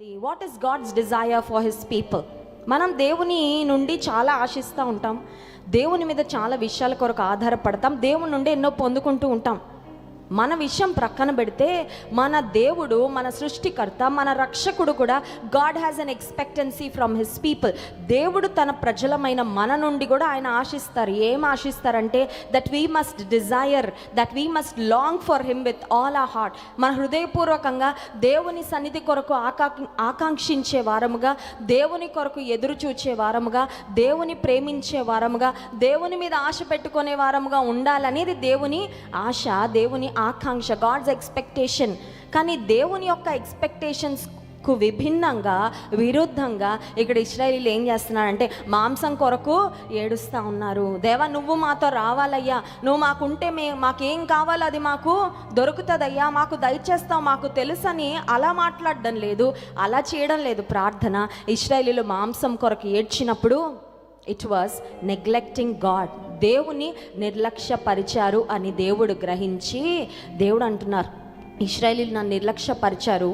What is God's desire for his people మనం దేవుని నుండి చాలా ఆశిస్తూ ఉంటాం. దేవుని మీద చాలా విషయాల కొరకు ఆధారపడతాం. దేవుని నుండి ఎన్నో పొందుకుంటూ ఉంటాం. మన విషయం ప్రక్కన పెడితే మన దేవుడు మన సృష్టికర్త మన రక్షకుడు కూడా God has an expectancy from his people దేవుడు తన ప్రజలమైన మన నుండి కూడా ఆయన ఆశిస్తారు. ఏం ఆశిస్తారంటే that we must desire that we must long for him with all ఆ హార్ట్ మన హృదయపూర్వకంగా దేవుని సన్నిధి కొరకు ఆకా ఆకాంక్షించే వారముగా దేవుని కొరకు ఎదురు చూచే వారముగా దేవుని ప్రేమించే వారముగా దేవుని మీద ఆశ పెట్టుకునే వారముగా ఉండాలనేది దేవుని ఆశ దేవుని ఆకాంక్ష గాడ్స్ ఎక్స్పెక్టేషన్ కానీ దేవుని యొక్క ఎక్స్పెక్టేషన్స్కు విభిన్నంగా విరుద్ధంగా ఇక్కడ ఇస్రాయలీలు ఏం చేస్తున్నారంటే మాంసం కొరకు ఏడుస్తూ ఉన్నారు. దేవా నువ్వు మాతో రావాలయ్యా. నువ్వు మాకుంటే మే మాకేం కావాలో అది మాకు దొరుకుతుందయ్యా. మాకు దయచేస్తావు మాకు తెలుసని అలా మాట్లాడడం లేదు అలా చేయడం లేదు. ప్రార్థన ఇస్రాయలీలు మాంసం కొరకు ఏడ్చినప్పుడు ఇట్ వాస్ నెగ్లెక్టింగ్ గాడ్ దేవుని నిర్లక్ష్యపరిచారు అని దేవుడు గ్రహించి దేవుడు అంటున్నారు ఇస్రాయలీలు నన్ను నిర్లక్ష్యపరిచారు.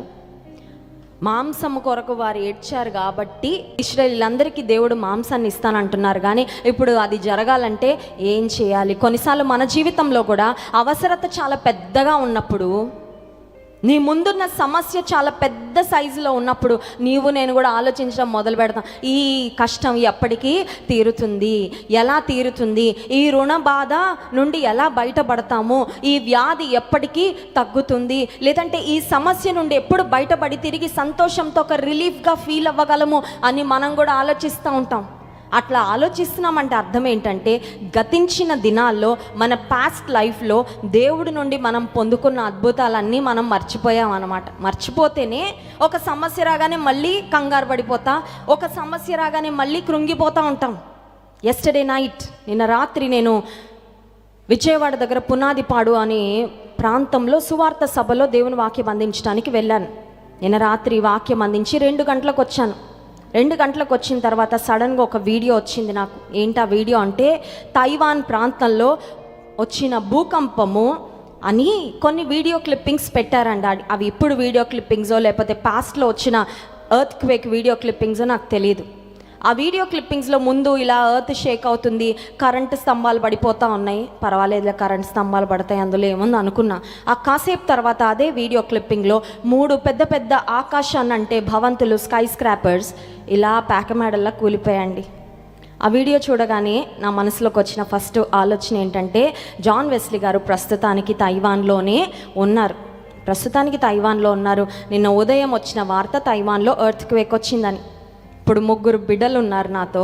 మాంసము కొరకు వారు ఏడ్చారు కాబట్టి ఇస్రాయలీలందరికీ దేవుడు మాంసాన్ని ఇస్తానంటున్నారు. కానీ ఇప్పుడు అది జరగాలంటే ఏం చేయాలి? కొన్నిసార్లు మన జీవితంలో కూడా అవసరత చాలా పెద్దగా ఉన్నప్పుడు నీ ముందున్న సమస్య చాలా పెద్ద సైజులో ఉన్నప్పుడు నీవు నేను కూడా ఆలోచించడం మొదలు పెడతాం. ఈ కష్టం ఎప్పటికీ తీరుతుంది. ఎలా తీరుతుంది? ఈ రుణ బాధ నుండి ఎలా బయటపడతాము? ఈ వ్యాధి ఎప్పటికీ తగ్గుతుంది. లేదంటే ఈ సమస్య నుండి ఎప్పుడు బయటపడి తిరిగి సంతోషంతో ఒక రిలీఫ్గా ఫీల్ అవ్వగలము అని మనం కూడా ఆలోచిస్తూ ఉంటాం. అట్లా ఆలోచిస్తున్నామంటే అర్థం ఏంటంటే గతించిన దినాల్లో మన పాస్ట్ లైఫ్లో దేవుడి నుండి మనం పొందుకున్న అద్భుతాలన్నీ మనం మర్చిపోయాం అనమాట మర్చిపోతేనే ఒక సమస్య రాగానే మళ్ళీ కంగారు పడిపోతా ఒక సమస్య రాగానే మళ్ళీ కృంగిపోతూ ఉంటాం. ఎస్టర్డే నైట్ నిన్న రాత్రి నేను విజయవాడ దగ్గర పునాదిపాడు అనే ప్రాంతంలో సువార్త సభలో దేవుని వాక్యం అందించడానికి వెళ్ళాను. నిన్న రాత్రి వాక్యం అందించి రెండు గంటలకు వచ్చాను. రెండు గంటలకు వచ్చిన తర్వాత సడన్గా ఒక వీడియో వచ్చింది నాకు. ఏంటి ఆ వీడియో అంటే తైవాన్ ప్రాంతంలో వచ్చిన భూకంపము అని కొన్ని వీడియో క్లిప్పింగ్స్ పెట్టారండి. అవి- ఇప్పుడు వీడియో క్లిప్పింగ్సో లేకపోతే పాస్ట్లో వచ్చిన ఎర్త్ క్వేక్ వీడియో క్లిప్పింగ్సో నాకు తెలియదు ఆ వీడియో క్లిప్పింగ్స్లో ముందు ఇలా ఎర్త్ షేక్ అవుతుంది కరెంటు స్తంభాలు పడిపోతూ ఉన్నాయి. పర్వాలేదులే కరెంట్ స్తంభాలు పడతాయి అందులో ఏముంది అనుకున్నా. ఆ కాసేపు తర్వాత అదే వీడియో క్లిప్పింగ్లో మూడు పెద్ద పెద్ద ఆకాశాన్ని అంటే భవంతులు స్కై స్క్రాపర్స్ ఇలా పేకమేడల్లా కూలిపోయండి ఆ వీడియో చూడగానే నా మనసులోకి వచ్చిన ఫస్ట్ ఆలోచన ఏంటంటే జాన్ వెస్లీ గారు ప్రస్తుతానికి తైవాన్లోనే ఉన్నారు. ప్రస్తుతానికి తైవాన్లో ఉన్నారు. నిన్న ఉదయం వచ్చిన వార్త తైవాన్లో ఎర్త్ క్వేక్ వచ్చిందని. ఇప్పుడు ముగ్గురు బిడ్డలు ఉన్నారు నాతో.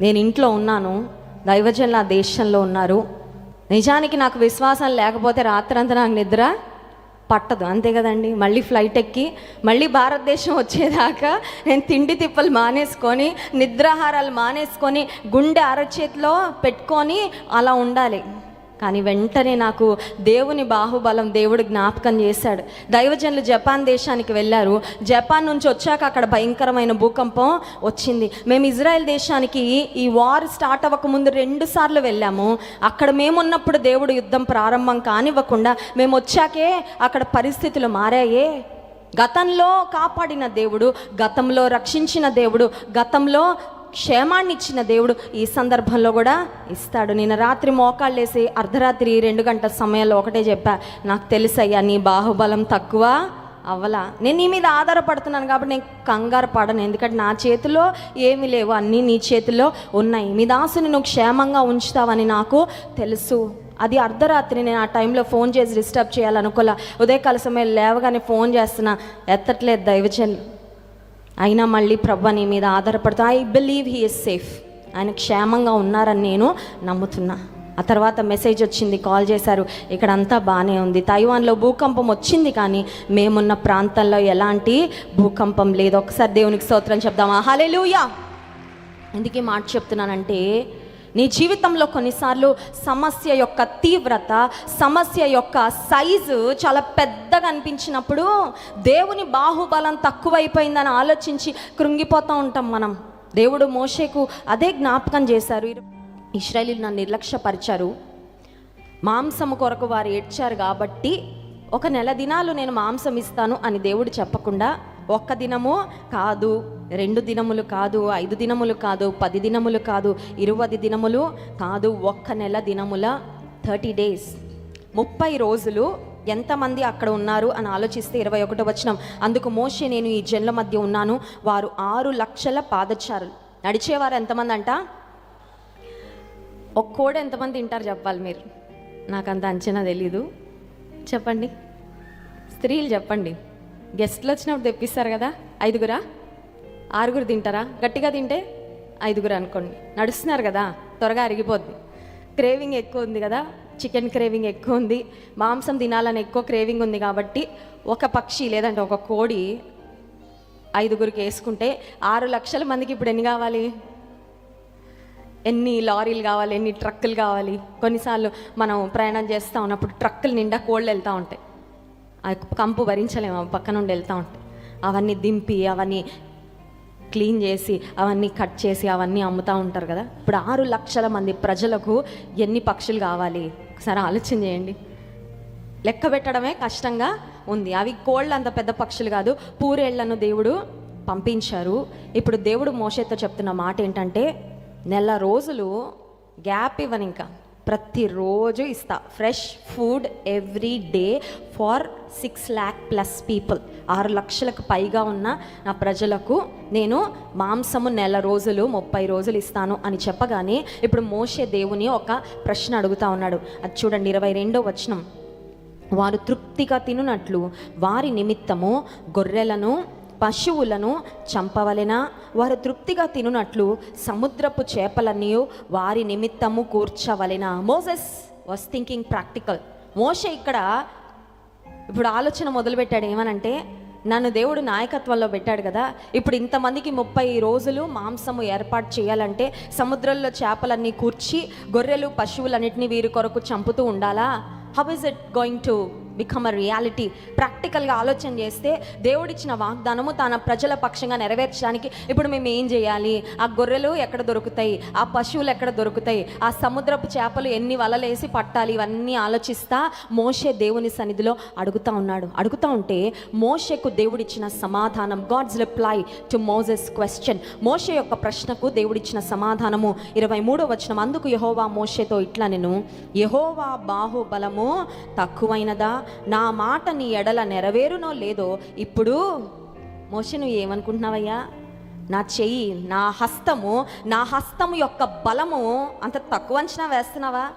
నేను ఇంట్లో ఉన్నాను. దైవజనులు నా దేశంలో ఉన్నారు. నిజానికి నాకు విశ్వాసం లేకపోతే రాత్రంతా నాకు నిద్ర పట్టదు. అంతే కదండి. మళ్ళీ ఫ్లైట్ ఎక్కి మళ్ళీ భారతదేశం వచ్చేదాకా నేను తిండి తిప్పలు మానేసుకొని నిద్రాహారాలు మానేసుకొని గుండె అరచేతిలో పెట్టుకొని అలా ఉండాలి. కానీ వెంటనే నాకు దేవుని బాహుబలం దేవుడు జ్ఞాపకం చేశాడు. దైవజనులు జపాన్ దేశానికి వెళ్ళారు. జపాన్ నుంచి వచ్చాక అక్కడ భయంకరమైన భూకంపం వచ్చింది. మేము ఇజ్రాయెల్ దేశానికి ఈ వార్ స్టార్ట్ అవ్వకముందు రెండు సార్లు వెళ్ళాము. అక్కడ మేమున్నప్పుడు దేవుడు యుద్ధం ప్రారంభం కానివ్వకుండా మేము వచ్చాకే అక్కడ పరిస్థితులు మారాయే. గతంలో కాపాడిన దేవుడు గతంలో రక్షించిన దేవుడు గతంలో క్షేమాన్ని ఇచ్చిన దేవుడు ఈ సందర్భంలో కూడా ఇస్తాడు. నేను రాత్రి మోకాళ్ళేసి అర్ధరాత్రి రెండు గంటల సమయంలో ఒకటే చెప్పా నాకు తెలుసయ్యా నీ బాహుబలం తక్కువ అవ్వలా. నేను నీ మీద ఆధారపడుతున్నాను కాబట్టి నేను కంగారు పడను. ఎందుకంటే నా చేతిలో ఏమీ లేవు. అన్నీ నీ చేతిలో ఉన్నాయి. మీ దాసుని నువ్వు క్షేమంగా ఉంచుతావని నాకు తెలుసు. అది అర్ధరాత్రి నేను ఆ టైంలో ఫోన్ చేసి డిస్టర్బ్ చేయాలనుకోలే. ఉదయకాల సమయం లేవగానే ఫోన్ చేస్తున్నా ఎత్తట్లేదు దైవచల్లు అయినా మళ్ళీ ప్రభు నీ మీద ఆధారపడుతూ. I believe he is safe ఆయన క్షేమంగా ఉన్నారని నేను నమ్ముతున్నా. ఆ తర్వాత మెసేజ్ వచ్చింది కాల్ చేశారు. ఇక్కడ అంతా బాగానే ఉంది. తైవాన్లో భూకంపం వచ్చింది కానీ మేమున్న ప్రాంతంలో ఎలాంటి భూకంపం లేదు. ఒకసారి దేవునికి స్తోత్రం చెప్దామా? హలే లూయా ఎందుకే మాట చెప్తున్నానంటే నీ జీవితంలో కొన్నిసార్లు సమస్య యొక్క తీవ్రత సమస్య యొక్క సైజు చాలా పెద్దగా అనిపించినప్పుడు దేవుని బాహుబలం తక్కువైపోయిందని ఆలోచించి కృంగిపోతూ ఉంటాం మనం. దేవుడు మోషేకు అదే జ్ఞాపకం చేశారు. ఇస్రాయలీలు నన్ను నిర్లక్ష్యపరిచారు. మాంసము కొరకు వారు ఏడ్చారు కాబట్టి ఒక నెల దినాలు నేను మాంసం ఇస్తాను అని దేవుడు చెప్పకుండా ఒక్క దినము కాదు. రెండు దినములు కాదు ఐదు దినములు కాదు పది దినములు కాదు ఇరవై దినములు కాదు ఒక్క నెల దినముల థర్టీ డేస్. ముప్పై రోజులు ఎంతమంది అక్కడ ఉన్నారు అని ఆలోచిస్తే ఇరవై ఒకటో వచనం. అందుకు మోషే నేను ఈ జన్ల మధ్య ఉన్నాను వారు ఆరు లక్షల పాదచారులు. నడిచేవారు ఎంతమంది అంట? ఒక్కోడు ఎంతమంది తింటారు చెప్పాలి మీరు? నాకు అంత అంచనా తెలీదు. చెప్పండి. స్త్రీలు చెప్పండి. గెస్ట్లు వచ్చినప్పుడు తెప్పిస్తారు కదా ఐదుగురా? ఆరుగురు తింటారా? గట్టిగా తింటే ఐదుగురు అనుకోండి. నడుస్తున్నారు కదా త్వరగా అరిగిపోద్ది. క్రేవింగ్ ఎక్కువ ఉంది కదా చికెన్ క్రేవింగ్ ఎక్కువ ఉంది మాంసం తినాలని ఎక్కువ క్రేవింగ్ ఉంది కాబట్టి ఒక పక్షి లేదంటే ఒక కోడి ఐదుగురికి వేసుకుంటే ఆరు లక్షల మందికి ఇప్పుడు ఎన్ని కావాలి? ఎన్ని లారీలు కావాలి ఎన్ని ట్రక్కులు కావాలి? కొన్నిసార్లు మనం ప్రయాణం చేస్తూ ఉన్నప్పుడు ట్రక్కులు నిండా కోళ్ళు వెళ్తూ ఉంటాయి. ఆ కంపు భరించలేము పక్కనుండి నుండి వెళ్తూ ఉంటాయి. అవన్నీ దింపి అవన్నీ క్లీన్ చేసి అవన్నీ కట్ చేసి అవన్నీ అమ్ముతూ ఉంటారు కదా. ఇప్పుడు ఆరు లక్షల మంది ప్రజలకు ఎన్ని పక్షులు కావాలి? ఒకసారి ఆలోచన చేయండి. లెక్క పెట్టడమే కష్టంగా ఉంది. అవి కోళ్ళు అంత పెద్ద పక్షులు కాదు. పూరేళ్ళను దేవుడు పంపించారు. ఇప్పుడు దేవుడు మోషేతో చెప్తున్న మాట ఏంటంటే నెల రోజులు గ్యాప్ ఇవ్వను ఇంకా ప్రతిరోజు ఇస్తా. Fresh food every day for six lakh plus people ఆరు లక్షలకు పైగా ఉన్న నా ప్రజలకు నేను మాంసము నెల రోజులు ముప్పై రోజులు ఇస్తాను అని చెప్పగానే ఇప్పుడు మోషే దేవుని ఒక ప్రశ్న అడుగుతా ఉన్నాడు. అది చూడండి ఇరవై రెండో వచనం. వారు తృప్తిగా తినునట్లు వారి నిమిత్తము గొర్రెలను పశువులను చంపవలెనా? వారు తృప్తిగా తినునట్లు సముద్రపు చేపలన్నీ వారి నిమిత్తము కూర్చవలెనా? Moses was thinking practical. మోషే ఇక్కడ ఇప్పుడు ఆలోచన మొదలుపెట్టాడు ఏమనంటే నన్ను దేవుడు నాయకత్వంలో పెట్టాడు కదా ఇప్పుడు ఇంతమందికి ముప్పై రోజులు మాంసము ఏర్పాటు చేయాలంటే సముద్రంలో చేపలన్నీ కూర్చి గొర్రెలు పశువులన్నింటినీ వీరి కొరకు చంపుతూ ఉండాలా? How is it going to become a reality ప్రాక్టికల్గా ఆలోచన చేస్తే దేవుడిచ్చిన వాగ్దానము తన ప్రజల పక్షంగా నెరవేర్చడానికి ఇప్పుడు మేము ఏం చేయాలి? ఆ గొర్రెలు ఎక్కడ దొరుకుతాయి? ఆ పశువులు ఎక్కడ దొరుకుతాయి? ఆ సముద్రపు చేపలు ఎన్ని వలలేసి పట్టాలి? ఇవన్నీ ఆలోచిస్తా మోషే దేవుని సన్నిధిలో అడుగుతా ఉన్నాడు. అడుగుతా ఉంటే మోషేకు దేవుడిచ్చిన సమాధానం God's reply to Moses question మోషే యొక్క ప్రశ్నకు దేవుడిచ్చిన సమాధానము. ఇరవై మూడో వచనం అందుకు యహోవా మోషేతో ఇట్లా నేను యహోవా బాహుబలము తక్కువైనదా? నా మాట నీ ఎడల నెరవేరునో లేదో ఇప్పుడు మోషే నువ్వు ఏమనుకుంటున్నావయ్యా? నా చెయ్యి నా హస్తము నా హస్తము యొక్క బలము అంత తక్కువ అంచనా వేస్తున్నావా?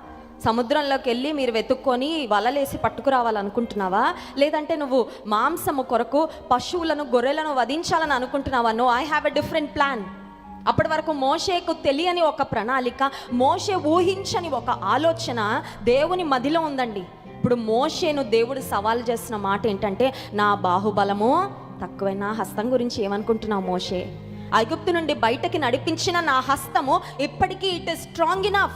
సముద్రంలోకి వెళ్ళి మీరు వెతుక్కొని వలలేసి పట్టుకురావాలనుకుంటున్నావా? లేదంటే నువ్వు మాంసము కొరకు పశువులను గొర్రెలను వధించాలని అనుకుంటున్నావా? No I have a different plan అప్పటి వరకు మోషేకు తెలియని ఒక ప్రణాళిక మోషే ఊహించని ఒక ఆలోచన దేవుని మదిలో ఉందండి. ఇప్పుడు మోషేను దేవుడు సవాల్ చేసిన మాట ఏంటంటే నా బాహుబలము తక్కువైన నా హస్తం గురించి ఏమనుకుంటున్నావు మోషే? ఐగుప్తు నుండి బయటకి నడిపించిన నా హస్తము ఇప్పటికీ ఇట్ ఇస్ స్ట్రాంగ్ ఇనఫ్